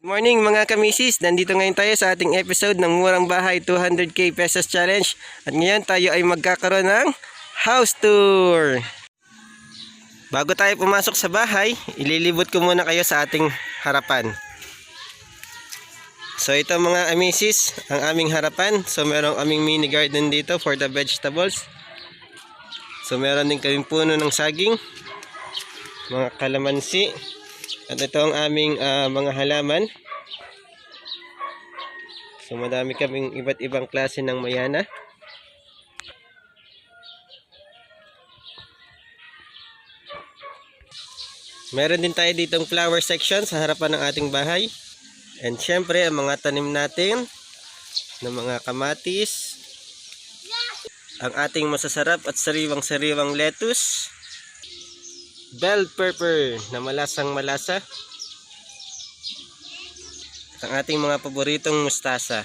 Good morning mga kamisis, nandito ngayon tayo sa ating episode ng Murang Bahay 200k pesos challenge at ngayon tayo ay magkakaroon ng house tour. Bago tayo pumasok sa bahay, ililibot ko muna kayo sa ating harapan. So ito mga amisis, ang aming harapan. So merong aming mini garden dito for the vegetables. So meron din kaming puno ng saging, mga kalamansi, at ito ang aming ah, mga halaman. So madami kaming iba't ibang klase ng mayana. Meron din tayo ditong flower section sa harapan ng ating bahay. And syempre, ang mga tanim natin ng mga kamatis, ang ating masasarap at sariwang-sariwang lettuce, bell pepper na malasang malasa, at ang ating mga paboritong mustasa.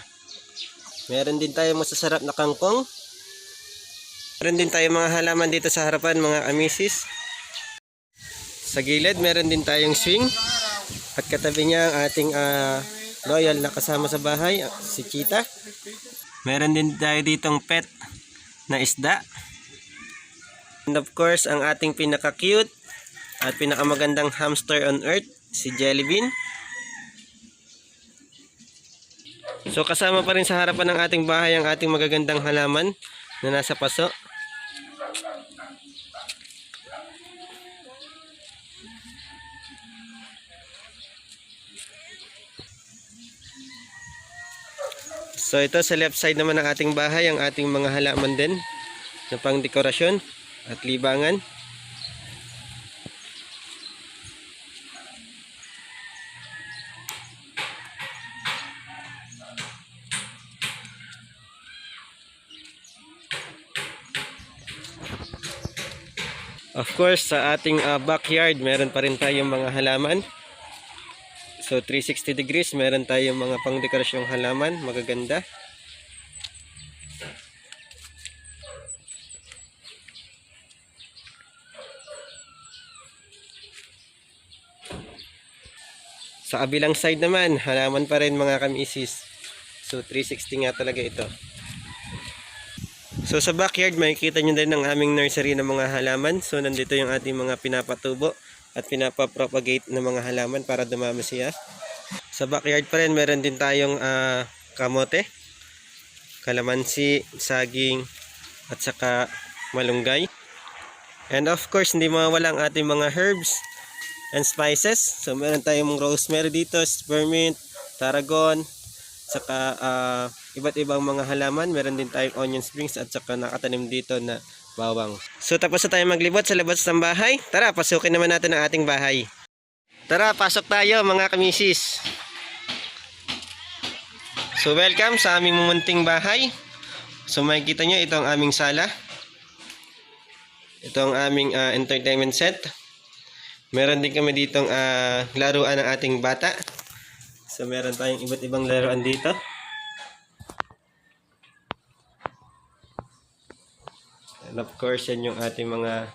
Meron din tayo masasarap na kangkong. Meron din tayo mga halaman dito sa harapan mga amisis. Sa gilid, meron din tayong swing. At katabi niya ang ating ah, loyal na kasama sa bahay, ah, si Cheetah. Meron din tayo ditong pet na isda. And of course, ang ating pinaka-cute at pinakamagandang hamster on earth, si Jellybean. So kasama pa rin sa harapan ng ating bahay ang ating magagandang halaman na nasa paso. So ito sa left side naman ng ating bahay ang ating mga halaman din na pang dekorasyon at libangan. Of course, sa ating ah, backyard, meron pa rin tayong mga halaman. So 360 degrees, meron tayong mga pangdekorasyong halaman, magaganda. Sa kabilang side naman, halaman pa rin mga kamisis. So 360 nga talaga ito. So sa backyard makikita nyo din ang aming nursery ng mga halaman. So nandito yung ating mga pinapatubo at pinapapropagate ng mga halaman para dumami siya. Sa backyard pa rin meron din tayong ah, kamote, kalamansi, saging at saka malunggay. And of course hindi mawawala ang ating mga herbs and spices. So meron tayong rosemary dito, spearmint, tarragon, saka ah, iba't ibang mga halaman. Meron din tayong onion springs at saka nakatanim dito na bawang. So tapos na tayo maglibot sa labas ng bahay. Tara, pasukin naman natin ang ating bahay. Tara, pasok tayo mga kamisis. So welcome sa aming mumunting bahay. So makikita nyo, ito ang aming sala. Ito ang aming ah, entertainment set. Meron din kami ditong ah, laruan ng ating bata. So meron tayong iba't ibang laruan dito. And of course, yan yung ating mga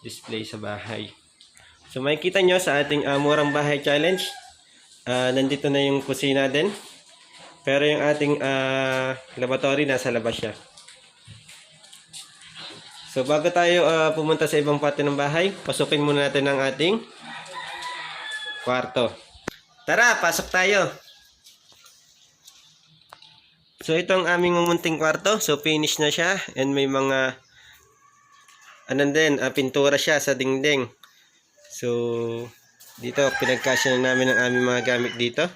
display sa bahay. So makikita nyo sa ating ah, murang bahay challenge, ah, nandito na yung kusina din. Pero yung ating ah, laboratory nasa labas siya. So bago tayo ah, pumunta sa ibang parte ng bahay, pasukin muna natin ang ating kwarto. Tara, pasok tayo. So ito ang aming mumunting kwarto. So finish na siya and may mga ano din, ah, pintura siya sa dingding. So dito pinagkasya na namin ang aming mga gamit dito.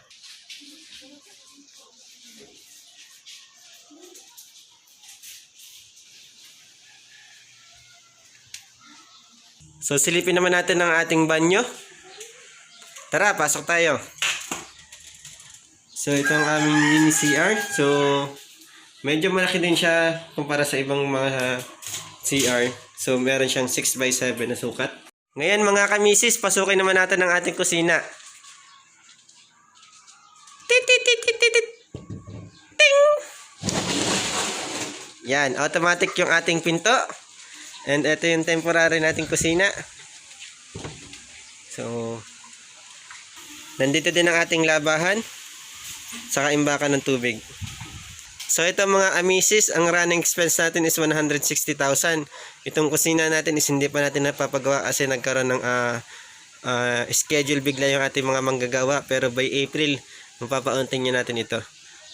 So silipin naman natin ang ating banyo. Tara, pasok tayo. So ito ang aming mini CR. So medyo malaki din siya kumpara sa ibang mga CR. So meron siyang 6x7 na sukat. Ngayon mga kamisis, pasukin naman natin ang ating kusina. Ting! Yan, automatic yung ating pinto. And ito yung temporary nating kusina. So, Nandito din ang ating labahan. Saka imbakan ng tubig. So ito mga amisis, ang running expense natin is 160,000. Itong kusina natin is hindi pa natin napapagawa kasi nagkaroon ng ah, ah, schedule bigla yung ating mga manggagawa. Pero by April, mapapaunting nyo natin ito.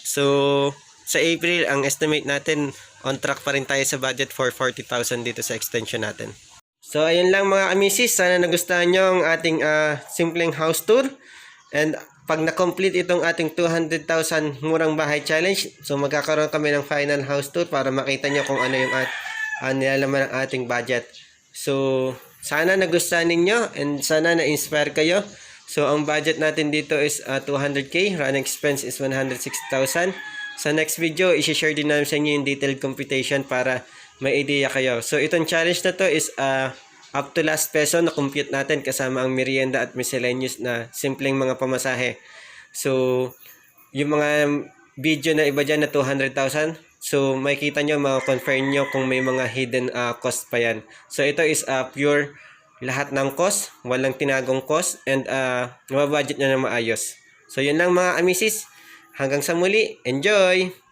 So sa April, ang estimate natin, on track pa rin tayo sa budget for 40,000 dito sa extension natin. So ayun lang mga amisis, sana nagustuhan nyo ang ating ah, simpleng house tour. And pag na-complete itong ating 200,000 murang bahay challenge, so magkakaroon kami ng final house tour para makita nyo kung ano yung at, uh, nilalaman ng ating budget. So, sana nagustuhan ninyo and sana na-inspire kayo. So, ang budget natin dito is uh, 200k, running expense is 160,000. Sa next video, isi-share din namin sa inyo yung detailed computation para may idea kayo. So, itong challenge na to is uh, up to last peso na compute natin kasama ang merienda at miscellaneous na simpleng mga pamasahe. So, yung mga video na iba dyan na 200,000, so makikita nyo, makakonfirm nyo kung may mga hidden uh, cost pa yan. So, ito is uh, pure lahat ng cost, walang tinagong cost, and uh, mababudget nyo na maayos. So, yun lang mga amisis. Hanggang sa muli, enjoy!